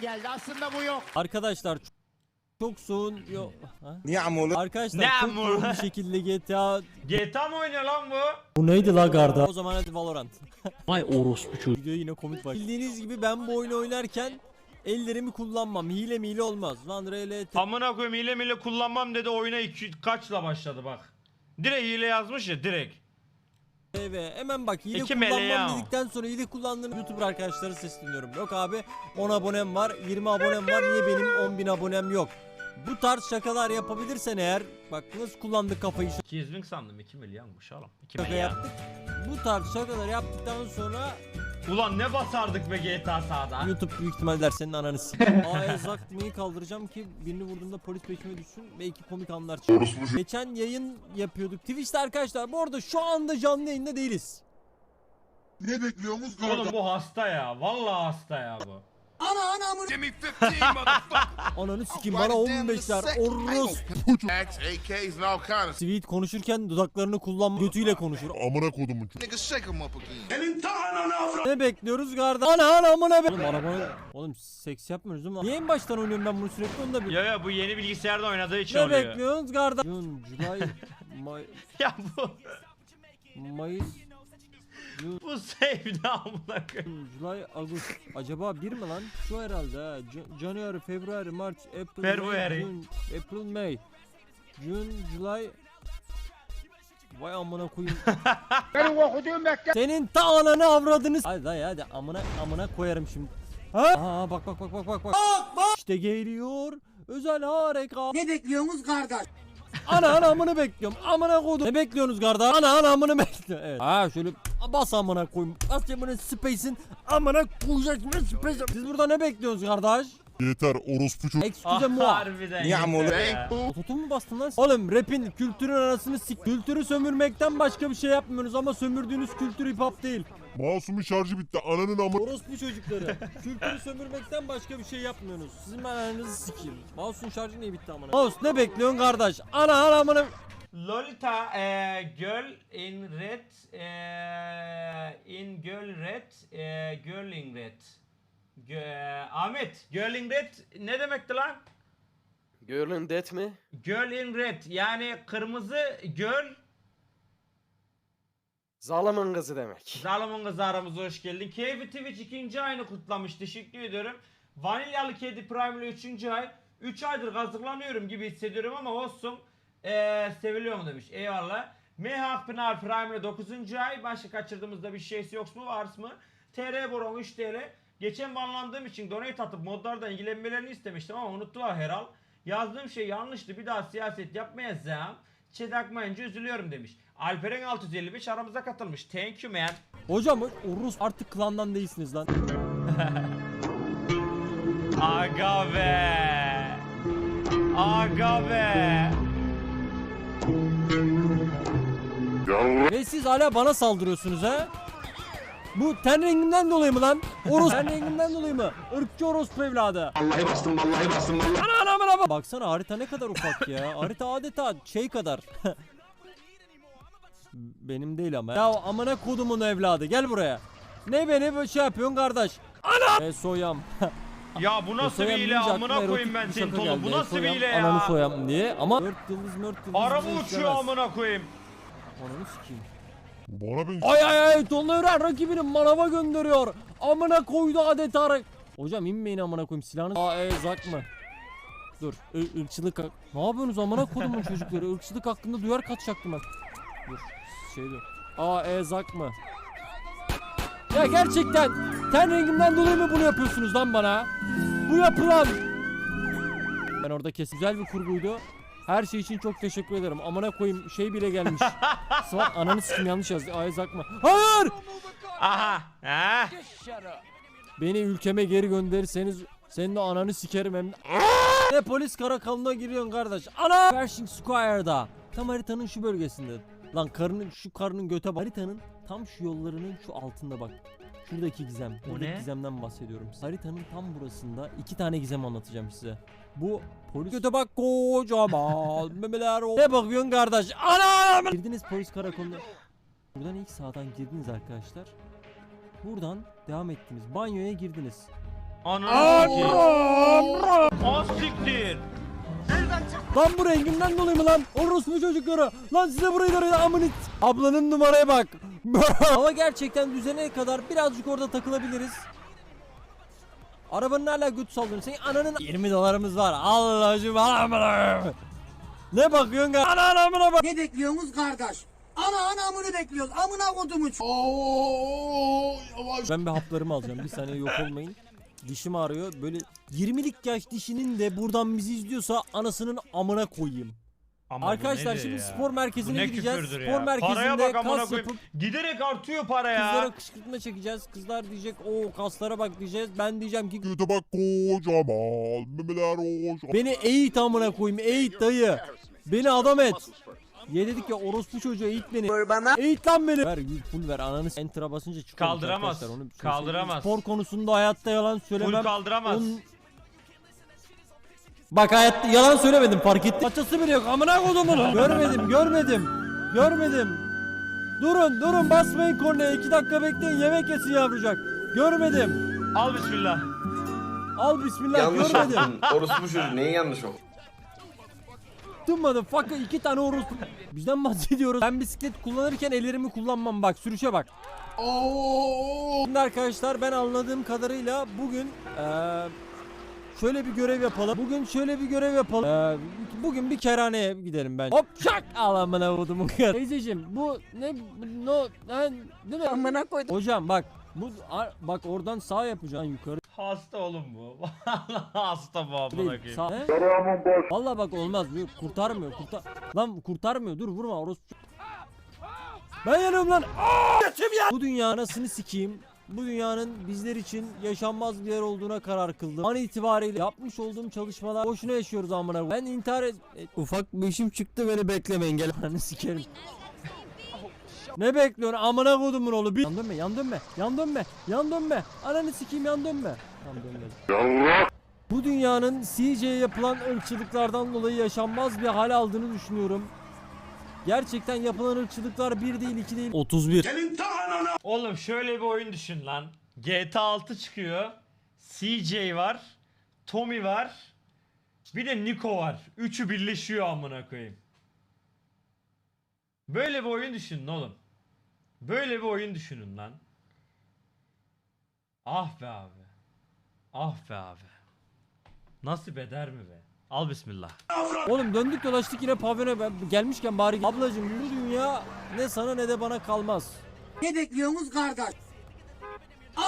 geldi. Aslında bu yok. Arkadaşlar çok soğun yok. Ha? Niye amolu? Arkadaşlar Ne çok amol? soğuk bir şekilde GTA GTA mı oynuyor lan bu? Bu neydi la garda? O zaman hadi Valorant. Vay orospu çocuğu. Video yine komik bak. Bildiğiniz gibi ben bu oyunu oynarken ellerimi kullanmam. Hile mile olmaz. Lan RLT. Amına koyayım hile mile kullanmam dedi oyuna iki, kaçla başladı bak. Direkt hile yazmış ya direkt ve hemen bak hile İki kullanmam meleğe dedikten sonra hile kullandığını YouTuber arkadaşlara sesleniyorum. Yok abi 10 abonem var 20 abonem var niye benim 10 bin abonem yok? Bu tarz şakalar yapabilirsen eğer bak nasıl kullandık kafayı 200 bin sandım 2 milyon oğlum. 2 şaka milyon. yaptık. Bu tarz şakalar yaptıktan sonra Ulan ne basardık be GTA sahada. YouTube büyük ihtimal der senin ananı. A'ya zakmayı kaldıracağım ki birini vurduğumda polis peşime düşsün. Belki komik anlar çıkar. Geçen yayın yapıyorduk. Twitch'te arkadaşlar bu arada şu anda canlı yayında değiliz. Ne bekliyorsunuz Oğlum bu hasta ya. Vallahi hasta ya bu. Ananı sikim bana 15 ver. Orros. AKs and all kind of Sweet konuşurken dudaklarını kullanma götüyle konuşur. Amına kodumun niggas shake 'em up again. Ne bekliyoruz garda? Ana ana amına be. Oğlum arabana... Oğlum seks yapmıyoruz değil mi? Niye en baştan oynuyorum ben bunu sürekli onu da bir... Yo yo bu yeni bilgisayarda oynadığı için Ne oluyor. bekliyorsunuz garda? June, July, May, Ya bu Mayıs, bu sevdi amına koyayım. July, Ağustos. Acaba bir mi lan? Şu herhalde ha. Jan- January, February, March, April, February. May, June, April, May. June, July. Vay amına koyayım. Benim okuduğum mektep. Senin ta ananı avradınız. Hadi hadi hadi amına amına koyarım şimdi. Ha? Aa bak bak bak bak bak bak. İşte geliyor. Özel harika. Ne bekliyorsunuz kardeş? Ana ana amını bekliyorum. Amına koydum. Ne bekliyorsunuz kardeş? Ana ana amını bekliyor. Evet. Ha şöyle bas amına koyayım. Bas amına space'in amına koyacaksın space. Siz burada ne bekliyorsunuz kardeş? Yeter orospu çocuğu. Excuse moi. Ah, Harbiden. Ya. Ototun mu bastın lan? Oğlum rapin kültürün arasını sik. Kültürü sömürmekten başka bir şey yapmıyorsunuz ama sömürdüğünüz kültür hip hop değil. Masumun şarjı bitti. Ananın amı. Orospu çocukları. Kültürü sömürmekten başka bir şey yapmıyorsunuz. Sizin ben ananızı sikeyim. Mouse'un şarjı niye bitti amına? Mouse ne bekliyorsun kardeş? Ana ana amına. Lolita eh, girl in red eh, in girl red eh, girl in red. Gö- Ahmet girl in red ne demekti lan? Girl in death mi? Girl in red yani kırmızı girl Zalımın kızı demek. Zalımın kızı aramıza hoş geldin. Keyfi Twitch ikinci ayını kutlamış. Teşekkür ediyorum. Vanilyalı Kedi Prime ile üçüncü ay. 3 aydır kazıklanıyorum gibi hissediyorum ama olsun. Ee, seviliyorum demiş. Eyvallah. Meha Akpınar Prime ile 9. ay. Başka kaçırdığımızda bir şeysi yok mu var mı? TR Boron 3 TL. Geçen banlandığım için donate atıp modlardan ilgilenmelerini istemiştim ama unuttular herhal. Yazdığım şey yanlıştı. Bir daha siyaset yapmayacağım. Çet akmayınca üzülüyorum demiş. Alperen 655 aramıza katılmış. Thank you man. Hocam Urus artık klandan değilsiniz lan. Aga be. Aga be. Ve siz hala bana saldırıyorsunuz ha? Bu ten rengimden dolayı mı lan? Oros ten rengimden dolayı mı? Irkçı orospu evladı. Vallahi bastım vallahi bastım vallahi. Ana ana ana. Baksana harita ne kadar ufak ya. Harita adeta şey kadar. Benim değil ama. Ya amına kodumun evladı gel buraya. Ne beni böyle şey yapıyorsun kardeş? Ana! E soyam. Ya bu nasıl bir hile amına koyayım ben senin tolu. Bu nasıl bir hile Ananı ya? soyam diye ama 4 yıldız 4 yıldız. Araba uçuyor amına koyayım. Ananı sikeyim. Bana ben Ay ay ay Tolga rakibinin manava gönderiyor. Amına koydu adeta. rak- Hocam inmeyin amına koyayım silahını. Aa e zak mı? Dur ır- ırkçılık hak- Ne yapıyorsunuz amına kodumun çocukları? Irkçılık hakkında duyar kaçacaktım bak. Dur şey dur. Aa e zak mı? Ya gerçekten ten rengimden dolayı mı bunu yapıyorsunuz lan bana? Bu yapılan. Ben orada kes güzel bir kurguydu. Her şey için çok teşekkür ederim. Amına koyayım şey bile gelmiş. Sıvan ananı sikim yanlış yazdı. Ay zakma. Hayır! Aha. Ha? Beni ülkeme geri gönderirseniz senin de ananı sikerim hem. Ne polis karakoluna giriyorsun kardeş. Ana! Pershing Square'da. Tam haritanın şu bölgesinde. Lan karının şu karının göte bak. Haritanın tam şu yollarının şu altında bak. Şuradaki gizem. Bu Buradaki ne? gizemden bahsediyorum. Haritanın tam burasında iki tane gizem anlatacağım size. Bu polis göte bak kocaman memeler o. Ne bakıyorsun kardeş? Ana! Girdiniz polis karakoluna. Buradan ilk sağdan girdiniz arkadaşlar. Buradan devam ettiniz. Banyoya girdiniz. Ananı siktir. Lan bu renginden dolayı mı lan? Orospu çocukları. Lan size burayı da amınit. Ablanın numaraya bak. Hava gerçekten düzeneye kadar birazcık orada takılabiliriz. Arabanın hala götü sallıyorsun. Senin ananın 20 dolarımız var. Allah'ım Allah'ım. Ne bakıyorsun ga? Ana anamına bak. Ne bekliyorsunuz kardeş? Ana anamını bekliyoruz. Amına kodumu. Ben bir haplarımı alacağım. Bir saniye yok olmayın. Dişim ağrıyor. Böyle 20'lik yaş dişinin de buradan bizi izliyorsa anasının amına koyayım. Ama Arkadaşlar şimdi ya? spor merkezine ne gideceğiz. Spor ya? Paraya merkezinde bak kas yapıp Giderek artıyor para ya. kızlara kışkırtma çekeceğiz. Kızlar diyecek o kaslara bak diyeceğiz. Ben diyeceğim ki Göte bak kocaman. Memeler kocaman. beni eğit amına koyayım. Eğit dayı. Beni adam et. Ye dedik ya orospu çocuğu eğit beni. Eğit lan beni. Ver yük full ver ananı. Enter'a basınca çıkıyor. Kaldıramaz. Onu söyleyeyim. Kaldıramaz. Spor konusunda hayatta yalan söylemem. Full kaldıramaz. Onun- Bak hayatta yalan söylemedim fark ettim. Paçası bile yok amına kodumun. görmedim görmedim. Görmedim. Durun durun basmayın kornaya 2 dakika bekleyin yemek yesin yavrucak. Görmedim. Al bismillah. Al bismillah Yanlış görmedim. Orospu çocuğu neyin yanlış oldu? Tutmadım fucker iki tane orospu. Bizden bahsediyoruz. Ben bisiklet kullanırken ellerimi kullanmam bak sürüşe bak. Şimdi arkadaşlar ben anladığım kadarıyla bugün eee şöyle bir görev yapalım. Bugün şöyle bir görev yapalım. Eee, bugün bir kerhaneye gidelim ben. Hop şak al amına kodumun kar. Teyzeciğim bu ne no ben değil mi? Amına koydum. Hocam bak bu bak oradan sağ yapacaksın yukarı. Hasta oğlum bu. Hasta bu amına Değil, koyayım. sağ. He? Vallahi bak olmaz. Yok, kurtarmıyor. Kurtar. Lan kurtarmıyor. Dur vurma orospu. Ben yanıyorum lan. Aa! Bu dünya anasını sikeyim. Bu dünyanın bizler için yaşanmaz bir yer olduğuna karar kıldım. An itibariyle yapmış olduğum çalışmalar boşuna yaşıyoruz amına. koyayım. Ben intihar et, et- ufak bir işim çıktı beni beklemeyin gel. Ananı sikerim. Ne bekliyorsun amına kodumun oğlu bir Yan dönme yan dönme yan dönme yan dönme Ananı sikeyim yan dönme Yan dönme Bu dünyanın CJ'ye yapılan ırkçılıklardan dolayı yaşanmaz bir hal aldığını düşünüyorum Gerçekten yapılan ırkçılıklar bir değil iki değil 31 Oğlum şöyle bir oyun düşün lan. GTA 6 çıkıyor. CJ var. Tommy var. Bir de Nico var. Üçü birleşiyor amına koyayım. Böyle bir oyun düşünün oğlum. Böyle bir oyun düşünün lan. Ah be abi. Ah be abi. Nasip eder mi be? Al bismillah. Oğlum döndük dolaştık yine pavyona Ben- gelmişken bari Ablacım bu dünya ne sana ne de bana kalmaz Ne bekliyorsunuz kardeş?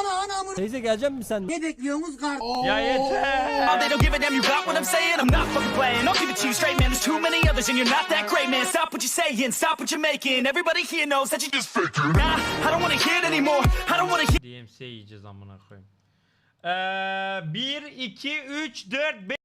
Ana anamını. Teyze gelecek mi sen? Ne bekliyorsunuz kardeş? Ya yeter. They don't give a damn, you got what I'm saying. I'm not fucking playing. I'll give it to you straight, man. There's too many others, and you're not that great, man. Stop what you're saying, stop what you're making. Everybody here knows that you just faking. Nah, I don't wanna hear it anymore. I don't wanna hear. DMC yiyeceğiz amına koyayım. Ee, 1, 2, 3, 4, 5